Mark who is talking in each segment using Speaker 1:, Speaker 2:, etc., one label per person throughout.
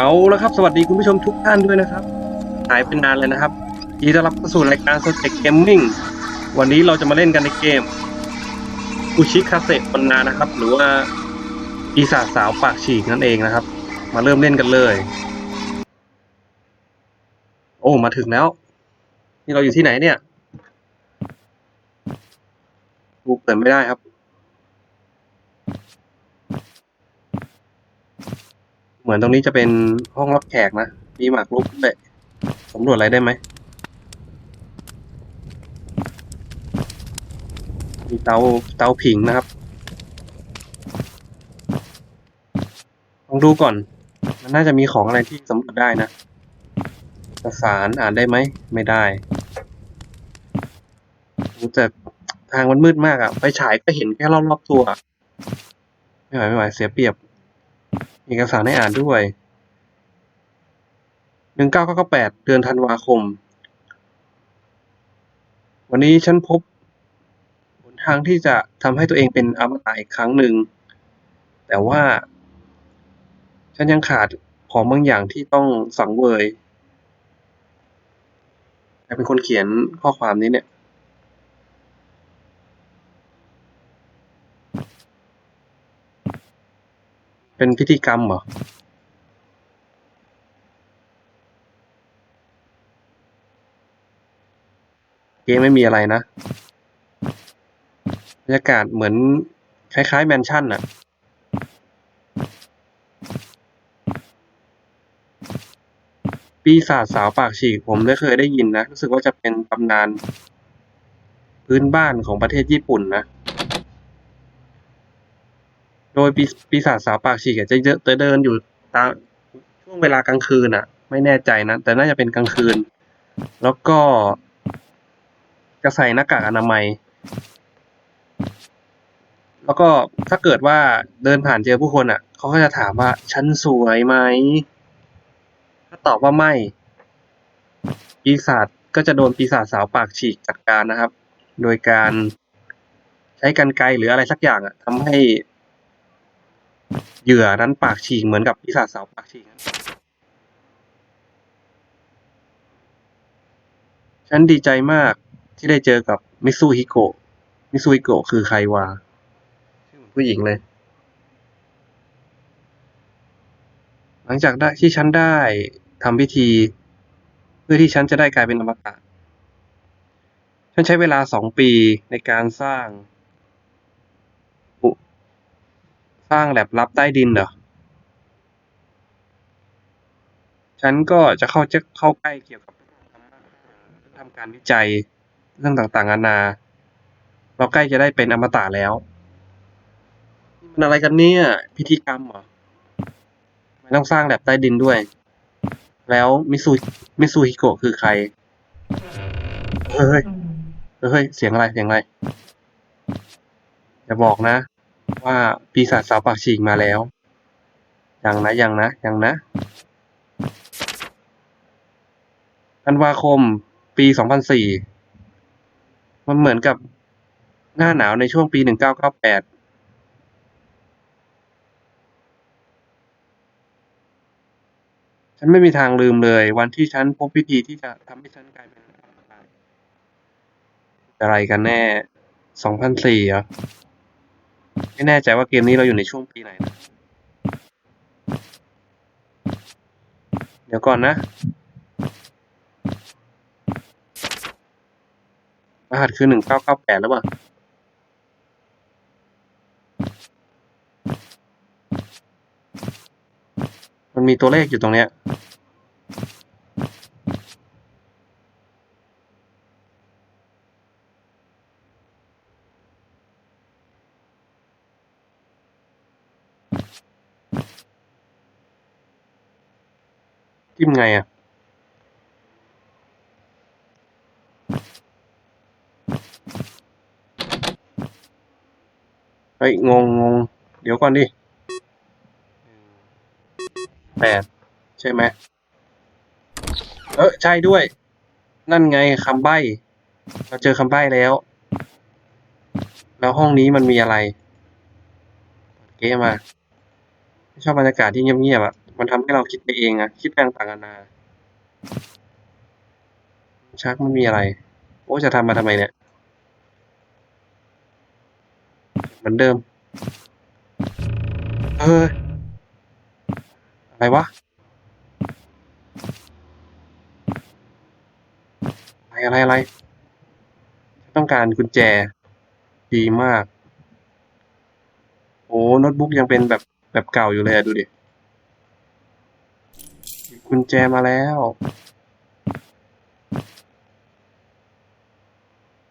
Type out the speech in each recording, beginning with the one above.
Speaker 1: เอาละครับ สวัสดีคุณผู้ชมทุกท่านด้วยนะครับ หายไปนานเลยนะครับยินดีต้อนรับเข้าสู่รายการ s o j e c Gaming วันนี้เราจะมาเล่นกันในเกมอุชิคาเซปันนานะครับ หรือว่าปีศาจสาวปากฉีกนั่นเองนะครับ มาเริ่มเล่นกันเลย โอ้มาถึงแล้ว นี่เราอยู่ที่ไหนเนี่ย กูเปิดไม่ได้ครับ เหมือนตรงนี้จะเป็นห้องรับแขกนะ มีหมากรุกด้วยสำรวจอะไรได้ไหม มีเตาเตาผิงนะครับ ลองดูก่อน มันน่าจะมีของอะไรที่สำรวจได้นะเอกสารอ่านได้ไหม ไม่ได้รู้แต่ทางมันมืดมากอะไปฉายก็เห็นแค่รอบๆตัว ไม่ไหวไม่ไหวเสียเปรียบ เอกสารให้อ่านด้วยหนึ่งเก้าเก้าแปดเดือนธันวาคม วันนี้ฉันพบหนทางที่จะทำให้ตัวเองเป็นอมตะอีกครั้งหนึ่ง แต่ว่า ฉันยังขาดของบางอย่างที่ต้องสังเวยใครเป็นคนเขียนข้อความนี้เนี่ย เป็นพิธีกรรมเหรอเกมไม่มีอะไรนะบรรยากาศเหมือนคล้ายๆแมนชั่นอะปีศาจสาวปากฉีกผมได้เคยได้ยินนะ รู้สึกว่าจะเป็นตำนาน พื้นบ้านของประเทศญี่ปุ่นนะ โดยปีปีศาจสาวปากฉีกจะเจะเดินอยู่ตามช่วงเวลากลางคืนอะไม่แน่ใจนะ แต่น่าจะเป็นกลางคืน แล้วก็จะใส่หน้ากากอนามัย แล้วก็ถ้าเกิดว่าเดินผ่านเจอผู้คนอะ เขาก็จะถามว่า ฉันสวยไหม ถ้าตอบว่าไม่ ปีศาจก็จะโดนปีศาจสาวปากฉีกจัดการนะครับ โดยการใช้กรรไกรหรืออะไรสักอย่างอะทำให้ เหยื่อนั้นปากฉีกเหมือนกับปีศาจสาวปากฉีกฉันดีใจมากที่ได้เจอกับมิซูฮิโกะ มิซูฮิโกะคือใครวะชื่อผู้หญิงเลย หลังจากได้ที่ฉันได้ทำพิธี เพื่อที่ฉันจะได้กลายเป็นอมตะ ฉันใช้เวลาสองปีในการสร้างอุ สร้างแลบลับใต้ดินเหรอ ฉันก็จะเข้าจะเข้าใกล้เกี่ยวกับทำการวิจัยเรื่องต่างๆนานา เราใกล้จะได้เป็นอมตะแล้วมันอะไรกันเนี่ย พิธีกรรมเหรอทำไม่ต้องสร้างแลบใต้ดินด้วย แล้วมิซูมิซูฮิโกะคือใคร เฮ้ย เฮ้ย เสียงอะไร เสียงอะไร อย่าบอกนะ ว่าปีศาจสาวปากฉีกมาแล้ว ยังนะยังนะยังนะธันวาคมปี 2004 มันเหมือนกับหน้าหนาวในช่วงปี 1998ฉันไม่มีทางลืมเลย วันที่ฉันพบวิธีที่จะทำให้ฉันกลายเป็นอะอะไรกันแน่ 2004เหรอ ไม่แน่ใจว่าเกมนี้เราอยู่ในช่วงปีไหนนะเดี๋ยวก่อนนะ รหัสคือหนึ่งเก้าเก้าแปดแล้วป่ะมันมีตัวเลขอยู่ตรงเนี้ย ไงอะเฮ้ย งงงง เดี๋ยวก่อนดิแปดใช่ไหม เออใช่ด้วย นั่นไงคำใบ้ เราเจอคำใบ้แล้ว แล้วห้องนี้มันมีอะไร เกมมาไม่ชอบบรรยากาศที่เงียบๆอะ มันทำให้เราคิดไปเองอะคิดไปต่างๆนานาชักมันมีอะไร โอ้จะทำมาทำไมเนี่ยเหมือนเดิม เอออะไรวะ อะไรอะไรอะไร ต้องการกุญแจ ดีมาก โอ้โน้ตบุ๊กยังเป็นแบบแบบเก่าอยู่เลยอะดูดิ กุญแจมาแล้ว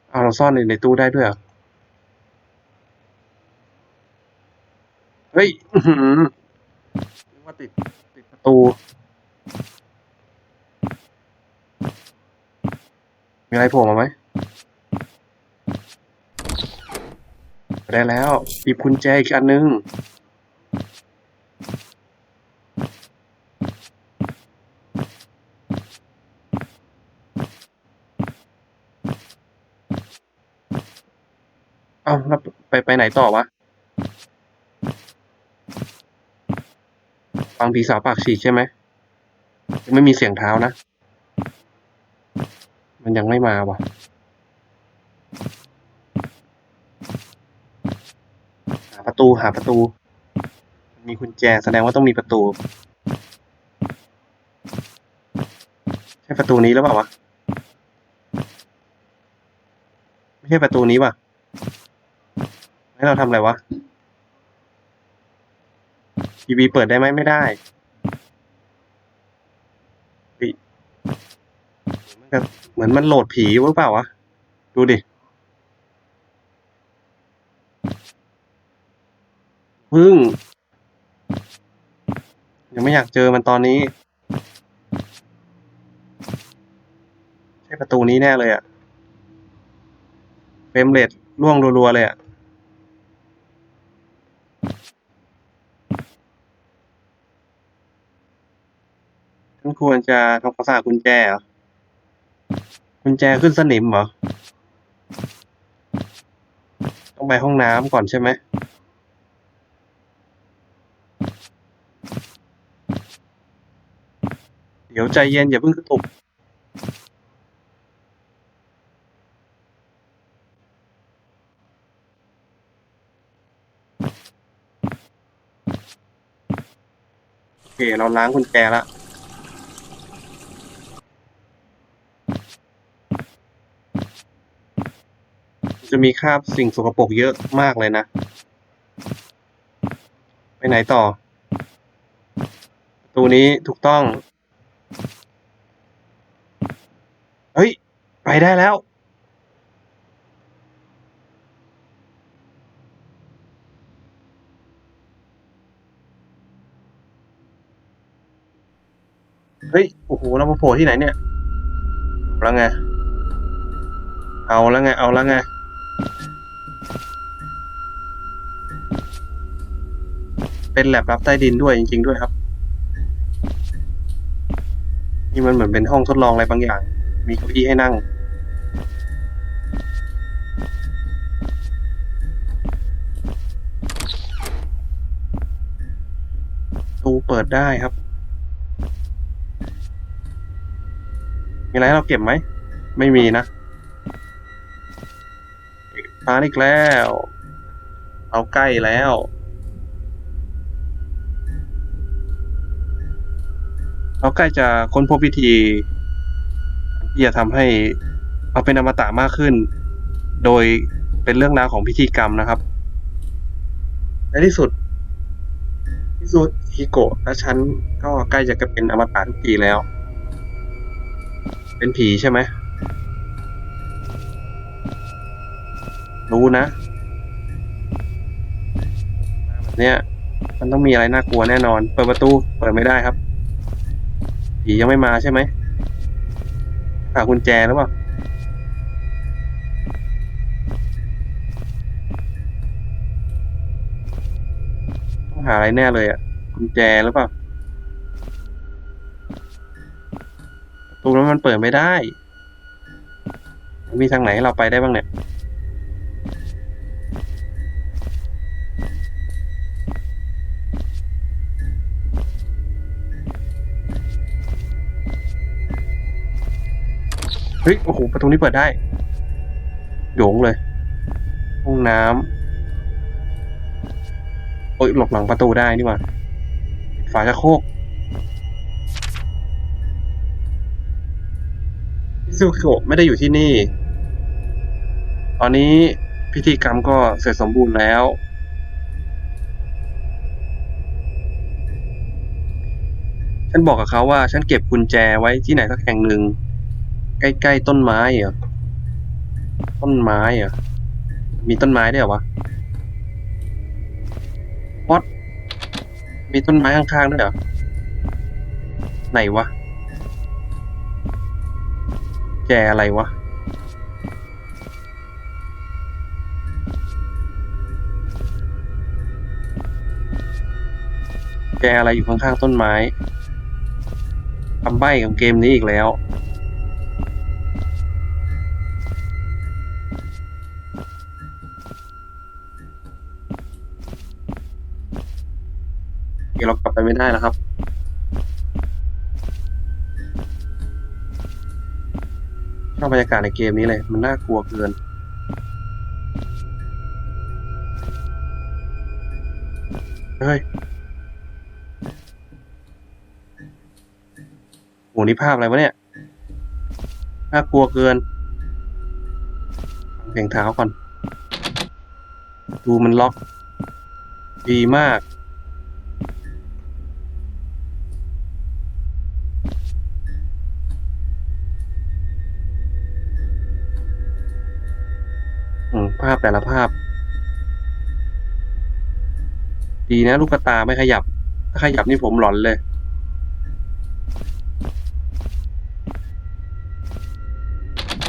Speaker 1: เอาเราซ่อนในในตู้ได้ด้วยเหรอเฮ้ยนึกว่าติดติดประตู มีอะไรโผล่มาไหมได้แล้วหยิบกุญแจอีกอันนึง เอ้าแล้ว ไปไหนต่อวะ ฟังผีสาวปากฉีกใช่ไหมยังไม่มีเสียงเท้านะ มันยังไม่มาวะหาประตูหาประตู มีกุญแจแสดงว่าต้องมีประตู ใช่ประตูนี้หรือเปล่าวะ ไม่ใช่ประตูนี้ป่ะ ให้เราทำอะไรวะทีวีเปิดได้ไหมไม่ได้เฮ้ยเหมือนกับเหมือนมันโหลดผีหรือเปล่าวะ ดูดิพึ่ง ยังไม่อยากเจอมันตอนนี้ ใช่ประตูนี้แน่เลยอะเฟรมเรทร่วงรัวๆเลยอะันควรจะทำความสะอาดกุญแจเหรอกุญแจขึ้นสนิมเหรอ ต้องไปห้องน้ำก่อนใช่ไหมเดี๋ยวใจเย็นอย่าเพิ่งกระตุกโอเค เราล้างกุญแจแล้ว จะมีคราบสิ่งสกปรกเยอะมากเลยนะ ไปไหนต่อ ประตูนี้ถูกต้อง เฮ้ย ไปได้แล้ว เฮ้ย โอ้โห เรามาโผล่ที่ไหนเนี่ยเอาแล้วไง เอาแล้วไง เอาแล้วไง เป็นแลบรับใต้ดินด้วยจริง ๆ ด้วยครับ นี่มันเหมือนเป็นห้องทดลองอะไรบางอย่าง มีเก้าอี้ให้นั่ง ตูเปิดได้ครับ มีอะไรให้เราเก็บไหม ไม่มีนะเอกสาอีกแล้ว เอาใกล้แล้ว เราใกล้จะค้นพบวิธีที่จะทำให้เราเป็นอมตะมากขึ้น โดยเป็นเรื่องราวของพิธีกรรมนะครับในที่สุดที่สุดฮิโกะและฉันก็ใกล้จะกลายเป็นอมตะทุกทีแล้ว เป็นผีใช่ไหมรู้นะเนี้ยมันต้องมีอะไรน่ากลัวแน่นอน เปิดประตู เปิดไม่ได้ครับ ผียังไม่มาใช่ไหมหากุญแจหรือเปล่าต้องหาอะไรแน่เลยอะกุญแจหรือเปล่าประตูนั้นมันเปิดไม่ได้ มีทางไหนให้เราไปได้บ้างเนี่ย ฮ้ยโอ้โหประตูนี้เปิดได้โยงเลยห้องน้ำโอ้ยหลบหลังประตูได้นี่ว่าฝาชักโครกพิซุโกะไม่ได้อยู่ที่นี่ ตอนนี้พิธีกรรมก็เสร็จสมบูรณ์แล้ว ฉันบอกกับเขาว่าฉันเก็บกุญแจไว้ที่ไหนสักแห่งหนึ่ง ใกล้ๆต้นไม้เหรอ ต้นไม้เหรอ มีต้นไม้ด้วยเหรอวะวอดมีต้นไม้ข้างๆด้วยเหรอ ไหนวะ แกอะไรวะ แกอะไรอยู่ข้างๆต้นไม้คำใบ้ของเกมนี้อีกแล้ว ไปไม่ได้แล้วครับ ชอบบรรยากาศในเกมนี้เลย มันน่ากลัวเกิน เฮ้ยโหนี่ภาพอะไรวะเนี่ย น่ากลัวเกินเสียงเท้าก่อน ดูมันล็อก ดีมาก อืมภาพแต่ละภาพ ดีนะลูกตาไม่ขยับ ถ้าขยับนี่ผมหลอนเลย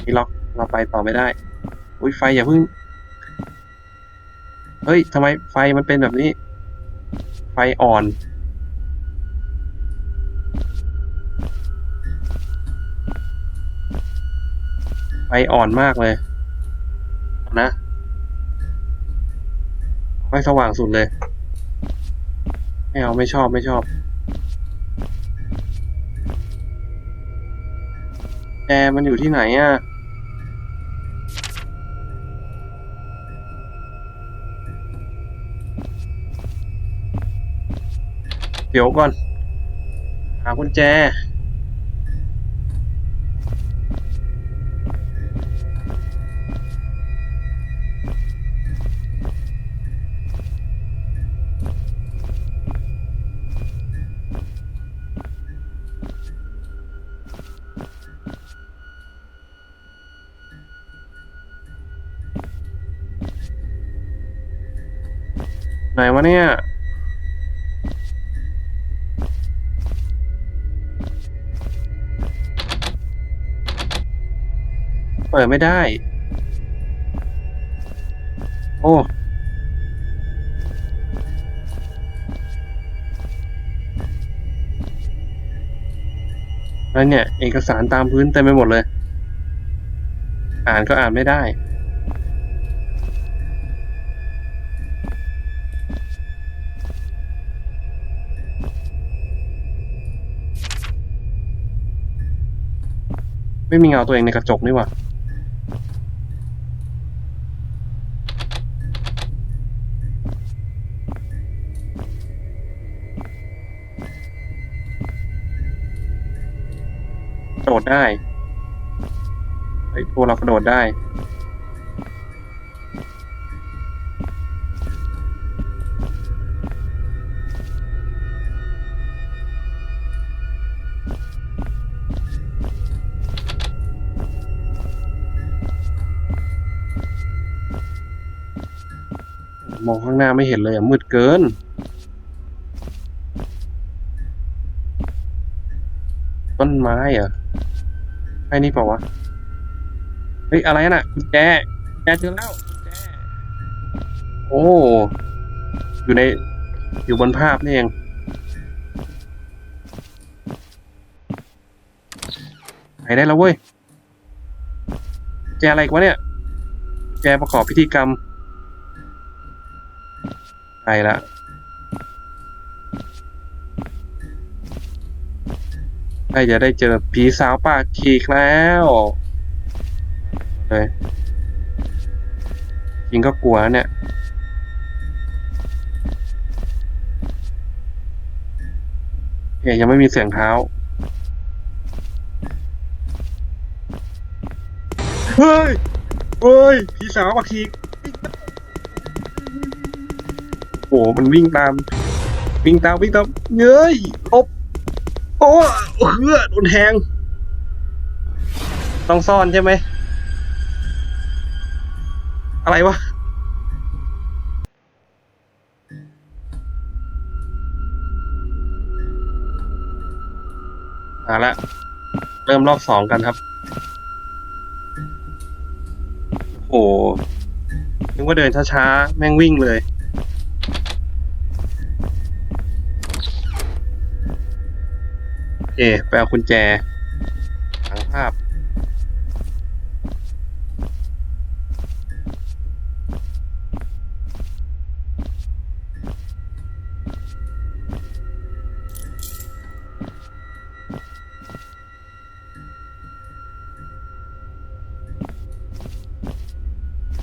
Speaker 1: นี่ล็อกเราไปต่อไม่ได้ อุ้ยไฟอย่าเพิ่ง เฮ้ยทำไมไฟมันเป็นแบบนี้ ไฟอ่อนไฟอ่อนมากเลย นะเอาไฟสว่างสุดเลย ไม่เอาไม่ชอบไม่ชอบ แอร์มันอยู่ที่ไหนอะเดี๋ยวก่อน หากุญแจ ไหนวะเนี่ย เปิดไม่ได้ โอ้แล้วเนี่ย เอกสารตามพื้นเต็มไปหมดเลย อ่านก็อ่านไม่ได้ ไม่มีเงาตัวเองในกระจกนี่หว่ากระโดดได้ไอ้พวกเรากระโดดได้างหน้าไม่เห็นเลยอะมืดเกิน ต้นไม้เหรอไอ้นี่เปล่าวะ เฮ้ย อะไรน่ะกุญแจกุญแจเจอแล้วกุญแจโอ้ อยู่ใน อยู่บนภาพนี่เองไปได้แล้วเว้ยแจอะไรกวะเนี่ย แจประกอบพิธีกรรม ใช่ละใกล้จะได้เจอผีสาวปากฉีกแล้วเลยจริงก็กลัวเนี่ยเอ๊ยยังไม่มีเสียงเท้า เฮ้ย เฮ้ยพี่สาวบักที โอ้โหมันวิ่งตาม วิ่งตามวิ่งตามเย้ยลบโอ้เฮือโดนแทงต้องซ่อนใช่ไหม อะไรวะมาละ เริ่มรอบสองกันครับ โอ้โหนึกว่าเดินช้าๆ แม่งวิ่งเลย เคไปเอากุญแจหลังภาพ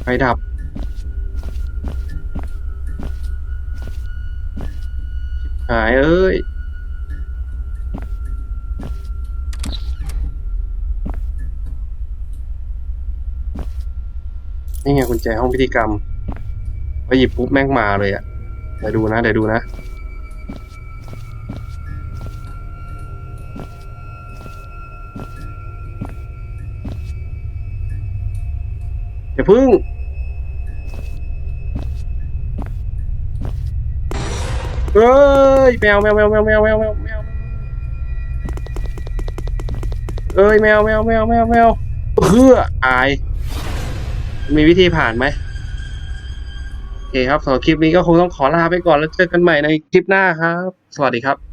Speaker 1: ไฟดับชิบหายเอ้ย นี่ไงกุญแจห้องพิธีกรรมไปหยิบปุ๊บแม่งมาเลยอะเดี๋ยวดูนะเดี๋ยวดูนะ อย่าพึ่งเอ้ยแมวแมวแมวแมวแมวแมวแมวแมวเอ้ยแมวแมวแมวแมวแมวเพื่ออาย มีวิธีผ่านไหมโอเคครับสำหรับคลิปนี้ก็คงต้องขอลาไปก่อนแล้วเจอกันใหม่ในคลิปหน้าครับ สวัสดีครับ